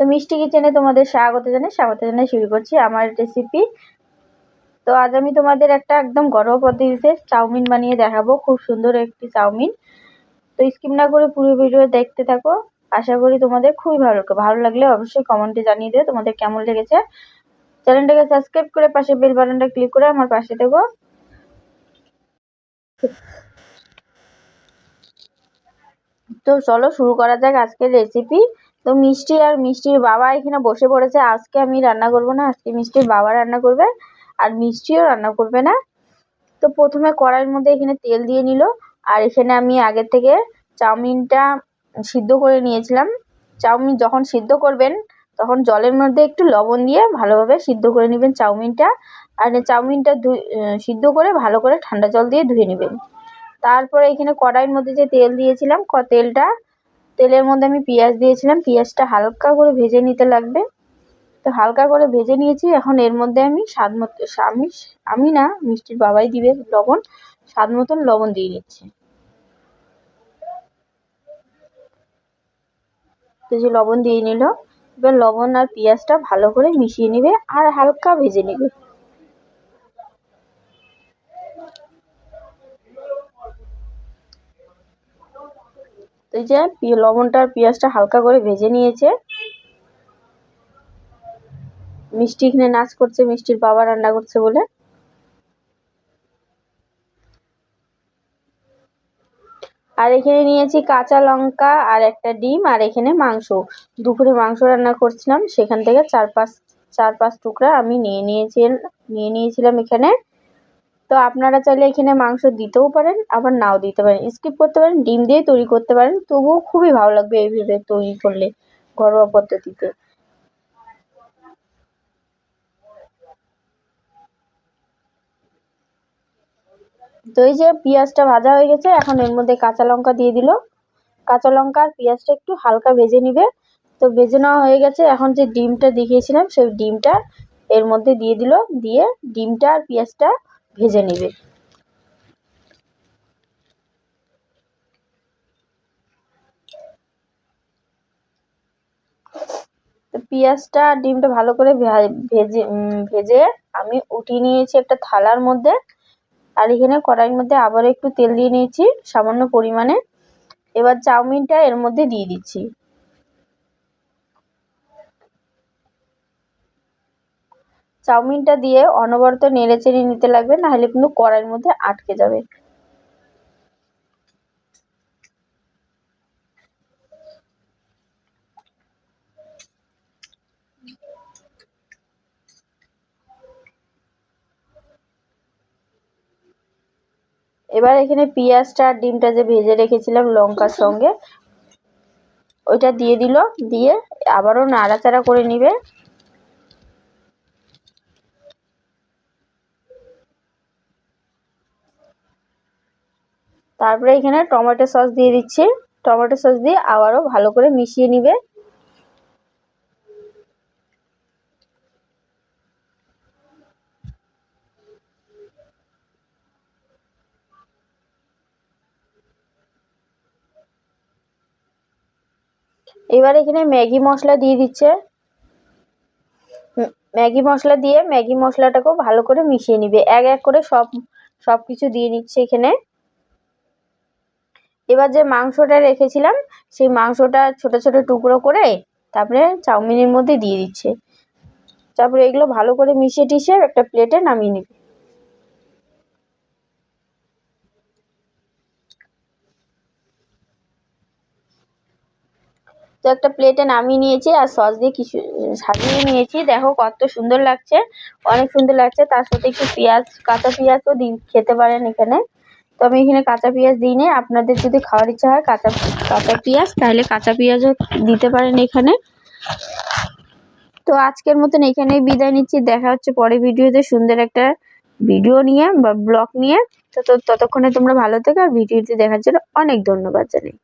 তো মিষ্টি কিচেনে তোমাদের স্বাগত জানাই। স্বাগত জানাই শুরু করছি আমার রেসিপি তো আজ আমি তোমাদের একটা একদম ঘরোয়া পদ্ধতিতে চাউমিন বানিয়ে দেখাবো। খুব সুন্দর একটি চাউমিন। তো স্কিপ না করে পুরো ভিডিও দেখতে থাকো। আশা করি তোমাদের খুবই ভালো লাগবে ভালো লাগলে অবশ্যই কমেন্টে জানিয়ে দিও তোমাদের কেমন লেগেছে। চ্যানেলটাকে সাবস্ক্রাইব করে পাশে বেল বাটনটা ক্লিক করে আমার পাশে থেকো। তো চলো শুরু করা যাক আজকের রেসিপি তো মিষ্টি আর মিষ্টির বাবা এখানে বসে পড়েছে। আজকে আমি রান্না করব না, আজকে মিষ্টির বাবা রান্না করবে আর মিষ্টিও রান্না করবে না। তো প্রথমে কড়াইয়ের মধ্যে এখানে তেল দিয়ে নিল আর এখানে আমি আগের থেকে চাউমিনটা সিদ্ধ করে নিয়েছিলাম। চাউমিন যখন সিদ্ধ করবেন, তখন জলের মধ্যে একটু লবণ দিয়ে ভালোভাবে সিদ্ধ করে নেবেন চাউমিনটা। আর চাউমিনটা সিদ্ধ করে ভালো করে ঠান্ডা জল দিয়ে ধুয়ে নেবেন। তারপরে এখানে কড়াইয়ের মধ্যে যে তেল দিয়েছিলাম তেলটা তেলের মধ্যে আমি পেঁয়াজ দিয়েছিলাম। পেঁয়াজটা হালকা করে ভেজে নিতে লাগবে। তো হালকা করে ভেজে নিয়েছি। এখন এর মধ্যে আমি স্বাদ মতো আমি আমি না, মিষ্টির বাবাই দিবে লবণ। স্বাদ মতন লবণ দিয়ে নিচ্ছি। তো যে লবণ দিয়ে নিল। এবার লবণ আর পেঁয়াজটা ভালো করে মিশিয়ে নেবে আর হালকা ভেজে নেবে। এই যে লবণটা আর পেঁয়াজটা হালকা করে ভেজে নিয়েছে। মিষ্টি এখানে নাচ করছে, মিষ্টির বাবা রান্না করছে বলে। আর এখানে নিয়েছি কাঁচা লঙ্কা আর একটা ডিম আর এখানে মাংস। দুপুরে মাংস রান্না করছিলাম, সেখান থেকে চার পাঁচ চার পাঁচ টুকরা আমি নিয়ে নিয়েছি, নিয়ে নিয়েছিলাম এখানে। তো আপনারা চাইলে এখানে মাংস দিতেও পারেন, আবার নাও দিতে পারেন। স্কিপ করতে পারেন, ডিম দিয়ে তৈরি করতে পারেন, তবুও খুবই ভালো লাগবে এইভাবে তৈরি করলে ঘরোয়া পদ্ধতিতে। তো এই যে পেঁয়াজটা ভাজা হয়ে গেছে, এখন এর মধ্যে কাঁচা লঙ্কা দিয়ে দিল। কাঁচা লঙ্কা আর পেঁয়াজটা একটু হালকা ভেজে নিবে। তো ভেজে নেওয়া হয়ে গেছে, এখন যে ডিমটা দেখিয়েছিলাম, সেই ডিমটা এর মধ্যে দিয়ে দিল, দিয়ে ডিমটা আর পেঁয়াজটা ভেজে নেবে। পেঁয়াজটা ডিমটা ভালো করে ভেজে ভেজে আমি উঠিয়ে নিয়েছি একটা থালার মধ্যে। আর এখানে কড়াইয়ের মধ্যে আবার একটু তেল দিয়ে নিয়েছি, সামান্য পরিমাণে। এবার চাউমিনটা এর মধ্যে দিয়ে দিচ্ছি। চাউমিনটা দিয়ে অনবরত নেড়ে চেড়ে নিতে লাগবে, নাহলে কিন্তু কড়াইয়ের মধ্যে আটকে যাবে। এবার এখানে পেঁয়াজটা আর ডিমটা যে ভেজে রেখেছিলাম লঙ্কার সঙ্গে, ওইটা দিয়ে দিল, দিয়ে আবারও নাড়াচাড়া করে নিবে। তারপরে এখানে টমেটো সস দিয়ে দিচ্ছি। টমেটো সস দিয়ে আবারও ভালো করে মিশিয়ে নিবে। এবার এখানে ম্যাগি মশলা দিয়ে দিচ্ছে। ম্যাগি মশলা দিয়ে ম্যাগি মশলাটাকেও ভালো করে মিশিয়ে নিবে। এক এক করে সব সব কিছু দিয়ে নিচ্ছে এখানে। এবার যে মাংসটা রেখেছিলাম, সেই মাংসটা ছোট ছোট টুকরো করে তারপরে চাউমিনের মধ্যে দিয়ে দিচ্ছে। তারপরে এগুলো ভালো করে মিশিয়ে টিশিয়ে একটা প্লেটে নামিয়ে নিবে। তো একটা প্লেটে নামিয়ে নিয়েছি আর সস দিয়ে কিছু সাজিয়ে নিয়েছি। দেখো কত সুন্দর লাগছে, অনেক সুন্দর লাগছে। তার সাথে একটু পেঁয়াজ, কাঁচা পেঁয়াজও দিই খেতে পারেন এখানে। তো আমি এখানে কাঁচা পেঁয়াজ দিই নি। আপনাদের যদি খাওয়ার ইচ্ছা হয় কাঁচা কাঁচা পেঁয়াজ, তাহলে কাঁচা পেঁয়াজও দিতে পারেন এখানে। তো আজকের মতন এখানেই বিদায় নিচ্ছি। দেখা হচ্ছে পরে ভিডিওতে সুন্দর একটা ভিডিও নিয়ে বা ব্লগ নিয়ে। তো ততক্ষণে তোমরা ভালো থেকো আর ভিডিওটি দেখার জন্য অনেক ধন্যবাদ জানাই।